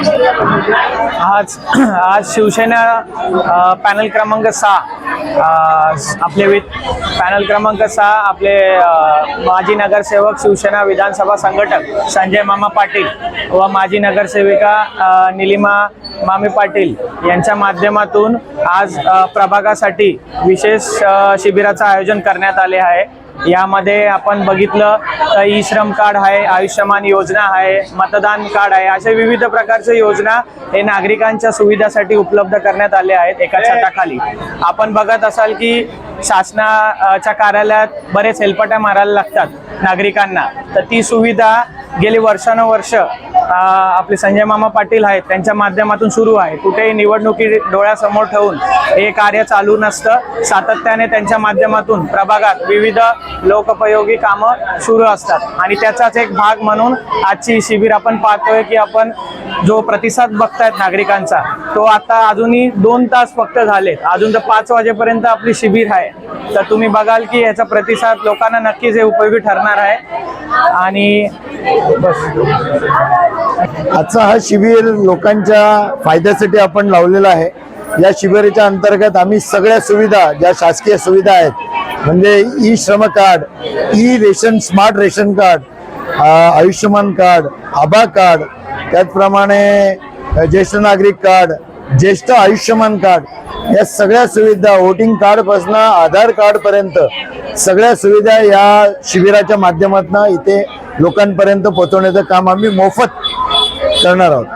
आज आज शिवसेना पॅनल क्रमांक सहा आपले वि पॅनल क्रमांक सहा आपले माजी नगरसेवक शिवसेना विधानसभा संघटक संजय मामा पाटील व माजी नगरसेविका निलिमा मामी पाटील यांच्या माध्यमातून आज प्रभागासाठी विशेष शिबिराचं आयोजन करण्यात आले आहे. यामध्ये आपण बघितलं तर ई श्रम कार्ड आहे आयुष्यमान योजना आहे मतदान कार्ड आहे अशा विविध प्रकारच्या योजना हे नागरिकांच्या सुविधासाठी उपलब्ध करण्यात आले आहेत एका छताखाली. आपण बघत असाल की शासनाच्या कार्यालयात बरेच हेलपाट्या मारायला लागतात नागरिकांना. तर ती सुविधा गेली वर्षानुवर्ष आपले संजय मामा पाटील आहेत त्यांच्या माध्यमातून सुरू आहे. कुठेही निवडणुकी डोळ्यासमोर ठेवून हे कार्य चालू नसतं. सातत्याने त्यांच्या माध्यमातून प्रभागात विविध लोकोपयोगी कामं सुरू असतात. आणि त्याचाच एक भाग म्हणून आजची शिबिर आपण पाहतोय की आपण जो प्रतिसाद बघतायत नागरिकांचा तो आता अजूनही दोन तास फक्त झालेत. अजून तर पाच वाजेपर्यंत आपली शिबिर आहे. तर तुम्ही बघाल की याचा प्रतिसाद लोकांना नक्कीच हे उपयोगी ठरणार आहे. आणि बस. आजचा हा शिबिर लोकांच्या फायद्यासाठी आपण लावलेला आहे. या शिबिराच्या अंतर्गत आम्ही सगळ्या सुविधा ज्या शासकीय सुविधा आहेत म्हणजे e Shram card e ration smart ration card Ayushman card आभा कार्ड त्याचप्रमाणे ज्येष्ठ नागरिक कार्ड ज्येष्ठ आयुष्यमान कार्ड या सगळ्या सुविधा वोटिंग कार्डपासून आधार कार्ड पर्यंत सगळ्या सुविधा या शिबिराच्या माध्यमातून इथे लोकांपर्यंत पोहोचवण्याचं काम आम्ही मोफत करणार आहोत.